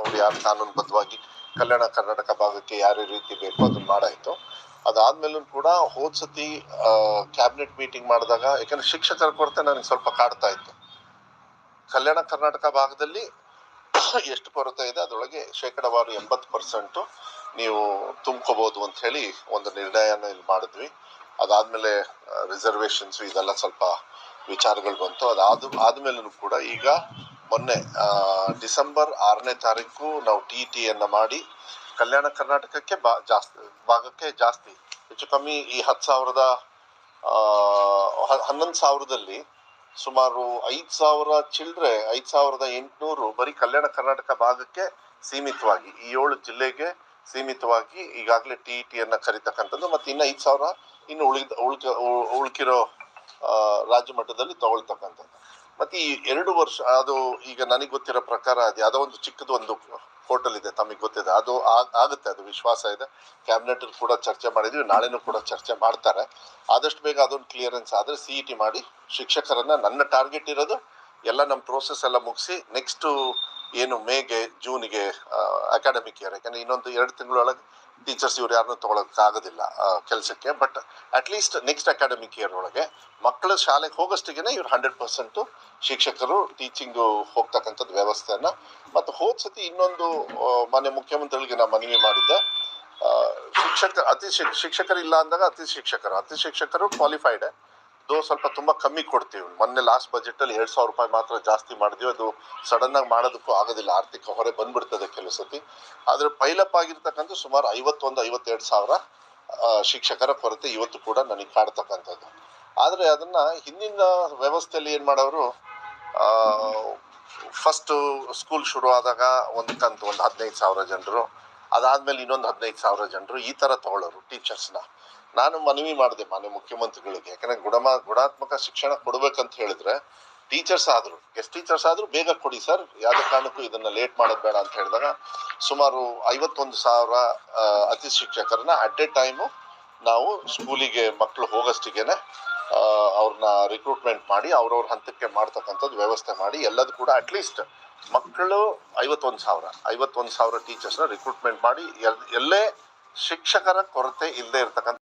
ಅವ್ರು ಯಾರು ಕಾನೂನುಬದ್ಧವಾಗಿ ಕಲ್ಯಾಣ ಕರ್ನಾಟಕ ಭಾಗಕ್ಕೆ ಯಾವ ರೀತಿ ಬೇಕೋ ಅದನ್ನ ಮಾಡಾಯ್ತು. ಅದಾದ್ಮೇಲೂ ಕೂಡ ಹೋದ್ ಸತಿ ಕ್ಯಾಬಿನೆಟ್ ಮೀಟಿಂಗ್ ಮಾಡಿದಾಗ, ಯಾಕಂದ್ರೆ ಶಿಕ್ಷಕರ ಕೊರತೆ ನನಗೆ ಸ್ವಲ್ಪ ಕಾಡ್ತಾ ಇತ್ತು. ಕಲ್ಯಾಣ ಕರ್ನಾಟಕ ಭಾಗದಲ್ಲಿ ಎಷ್ಟು ಕೊರತೆ ಇದೆ, ಅದರೊಳಗೆ ಶೇಕಡವಾರು ಎಂಬತ್ತು ಪರ್ಸೆಂಟು ನೀವು ತುಂಬ್ಕೋಬಹುದು ಅಂತ ಹೇಳಿ ಒಂದು ನಿರ್ಣಯನ ಇಲ್ಲಿ ಮಾಡಿದ್ವಿ. ಅದಾದ್ಮೇಲೆ ರಿಸರ್ವೇಶನ್ಸ್ ಇದೆಲ್ಲ ಸ್ವಲ್ಪ ವಿಚಾರಗಳು ಬಂತು. ಅದಾದ, ಆದ್ಮೇಲೂ ಕೂಡ ಈಗ ಮೊನ್ನೆ ಡಿಸೆಂಬರ್ ಆರನೇ ತಾರೀಕು ನಾವು ಟಿ ಟಿಯನ್ನು ಮಾಡಿ ಕಲ್ಯಾಣ ಕರ್ನಾಟಕಕ್ಕೆ ಬಾ, ಜಾಸ್ತಿ, ಭಾಗಕ್ಕೆ ಜಾಸ್ತಿ, ಹೆಚ್ಚು ಕಮ್ಮಿ ಈ ಹತ್ತು ಸಾವಿರದ ಹನ್ನೊಂದು ಸಾವಿರದಲ್ಲಿ ಸುಮಾರು ಐದು ಸಾವಿರ ಚಿಲ್ಡ್ರೆ, ಐದು ಸಾವಿರದ ಎಂಟುನೂರು ಬರೀ ಕಲ್ಯಾಣ ಕರ್ನಾಟಕ ಭಾಗಕ್ಕೆ ಸೀಮಿತವಾಗಿ, ಈ ಏಳು ಜಿಲ್ಲೆಗೆ ಸೀಮಿತವಾಗಿ ಈಗಾಗಲೇ ಟಿ ಇ ಟಿಯನ್ನು ಕರಿತಕ್ಕಂಥದ್ದು ಮತ್ತು ಇನ್ನು ಐದು ಸಾವಿರ ಇನ್ನು ಉಳಿದ, ಉಳ್ಕ ಉಳ್ಕಿರೋ ರಾಜ್ಯ ಮಟ್ಟದಲ್ಲಿ ತಗೊಳ್ತಕ್ಕಂಥದ್ದು. ಮತ್ತು ಈ ಎರಡು ವರ್ಷ, ಅದು ಈಗ ನನಗೆ ಗೊತ್ತಿರೋ ಪ್ರಕಾರ ಅದು ಯಾವುದೋ ಒಂದು ಚಿಕ್ಕದು ಒಂದು ಹೋಟೆಲ್ ಇದೆ, ತಮಗೆ ಗೊತ್ತಿದೆ. ಅದು ಆಗ್- ಆಗುತ್ತೆ, ಅದು ವಿಶ್ವಾಸ ಇದೆ. ಕ್ಯಾಬಿನೆಟ್ ಕೂಡ ಚರ್ಚೆ ಮಾಡಿದ್ವಿ, ನಾಳೆನೂ ಕೂಡ ಚರ್ಚೆ ಮಾಡ್ತಾರೆ. ಆದಷ್ಟು ಬೇಗ ಅದೊಂದು ಕ್ಲಿಯರೆನ್ಸ್ ಆದರೆ ಸಿ ಇ ಟಿ ಮಾಡಿ ಶಿಕ್ಷಕರನ್ನ ನನ್ನ ಟಾರ್ಗೆಟ್ ಇರೋದು, ಎಲ್ಲ ನಮ್ಮ ಪ್ರೋಸೆಸ್ ಎಲ್ಲ ಮುಗಿಸಿ ನೆಕ್ಸ್ಟು ಏನು ಮೇಗೆ ಜೂನಿಗೆ ಅಕಾಡೆಮಿಕ್ ಇಯರ್ ಯಾಕಂದ್ರೆ ಇನ್ನೊಂದು ಎರಡು ತಿಂಗಳೊಳಗೆ ಟೀಚರ್ಸ್ ಇವ್ರು ಯಾರನ್ನೂ ತೊಗೊಳಕ್ಕಾಗೋದಿಲ್ಲ ಕೆಲಸಕ್ಕೆ. But atleast next academic year ಒಳಗೆ ಮಕ್ಕಳ ಶಾಲೆಗೆ ಹೋಗೋಷ್ಟಿಗೆ ಇವ್ರು ಹಂಡ್ರೆಡ್ ಪರ್ಸೆಂಟು ಶಿಕ್ಷಕರು ಟೀಚಿಂಗು ಹೋಗ್ತಕ್ಕಂಥದ್ದು ವ್ಯವಸ್ಥೆಯನ್ನ ಮತ್ತು ಹೋದ ಸತಿ ಇನ್ನೊಂದು ಮನೆ ಮುಖ್ಯಮಂತ್ರಿಗಳಿಗೆ ನಾನು ಮನವಿ ಮಾಡಿದ್ದೆ. ಶಿಕ್ಷಕ, ಅತಿ ಶಿಕ್ ಶಿಕ್ಷಕರು ಇಲ್ಲ ಅಂದಾಗ ಅತಿ ಶಿಕ್ಷಕರು ಅತಿ ಶಿಕ್ಷಕರು ಕ್ವಾಲಿಫೈಡ್ ಅದು ಸ್ವಲ್ಪ ತುಂಬಾ ಕಮ್ಮಿ ಕೊಡ್ತೀವಿ. ಮೊನ್ನೆ ಲಾಸ್ಟ್ ಬಜೆಟ್ ಅಲ್ಲಿ ಎರಡ್ ಸಾವಿರ ರೂಪಾಯಿ ಮಾತ್ರ ಜಾಸ್ತಿ ಮಾಡಿದ್ವಿ. ಅದು ಸಡನ್ ಆಗಿ ಮಾಡೋದಕ್ಕೂ ಆಗೋದಿಲ್ಲ. ಆರ್ಥಿಕ ಹೊರೆ ಬಂದ್ಬಿಡ್ತದೆ ಕೆಲವು ಸತಿ. ಆದ್ರೆ ಪೈಲಪ್ ಆಗಿರ್ತಕ್ಕಂಥ ಸುಮಾರು ಐವತ್ತೊಂದು, ಐವತ್ತೆರಡು ಸಾವಿರ ಶಿಕ್ಷಕರ ಕೊರತೆ ಇವತ್ತು ಕೂಡ ನನಗೆ ಕಾಡ್ತಕ್ಕಂಥದ್ದು ಆದ್ರೆ ಅದನ್ನ ಹಿಂದಿನ ವ್ಯವಸ್ಥೆಯಲ್ಲಿ ಏನು ಮಾಡೋರು ಫಸ್ಟ್ ಸ್ಕೂಲ್ ಶುರು ಆದಾಗ ಒಂದು ಕಂತು ಒಂದು ಹದಿನೈದು ಸಾವಿರ ಜನರು, ಅದಾದ್ಮೇಲೆ ಇನ್ನೊಂದು ಹದಿನೈದು ಸಾವಿರ ಜನರು ಈ ತರ ತಗೊಳ್ಳೋರು ಟೀಚರ್ಸ್ನ ನಾನು ಮನವಿ ಮಾಡಿದೆ ಮಾನ್ಯ ಮುಖ್ಯಮಂತ್ರಿಗಳಿಗೆ. ಯಾಕಂದ್ರೆ ಗುಣಮ, ಗುಣಾತ್ಮಕ ಶಿಕ್ಷಣ ಕೊಡ್ಬೇಕಂತ ಹೇಳಿದ್ರೆ ಟೀಚರ್ಸ್ ಆದ್ರು ಗೆಸ್ಟ್ ಟೀಚರ್ಸ್ ಆದ್ರೂ ಬೇಗ ಕೊಡಿ ಸರ್. ಯಾವುದೇ ಕಾರಣಕ್ಕೂ ಇದನ್ನ ಲೇಟ್ ಮಾಡೋದು ಬೇಡ ಅಂತ ಹೇಳಿದಾಗ ಸುಮಾರು ಐವತ್ತೊಂದು ಸಾವಿರ ಅತಿ ಶಿಕ್ಷಕರನ್ನ ಅಟ್ ಎ ಟೈಮು ನಾವು ಸ್ಕೂಲಿಗೆ ಮಕ್ಕಳು ಹೋಗೋಷ್ಟಿಗೆನೆ ಅವ್ರನ್ನ ರಿಕ್ರೂಟ್ಮೆಂಟ್ ಮಾಡಿ ಅವ್ರವ್ರ ಹಂತಕ್ಕೆ ಮಾಡ್ತಕ್ಕಂಥದ್ದು ವ್ಯವಸ್ಥೆ ಮಾಡಿ ಎಲ್ಲದೂ ಕೂಡ ಅಟ್ ಲೀಸ್ಟ್ ಮಕ್ಕಳು ಐವತ್ತೊಂದು ಸಾವಿರ ಐವತ್ತೊಂದು ಸಾವಿರ ಟೀಚರ್ಸ್ನ ರಿಕ್ರೂಟ್ಮೆಂಟ್ ಮಾಡಿ ಎಲ್- ಎಲ್ಲೇ ಶಿಕ್ಷಕರ ಕೊರತೆ ಇಲ್ಲದೆ ಇರ್ತಕ್ಕಂಥ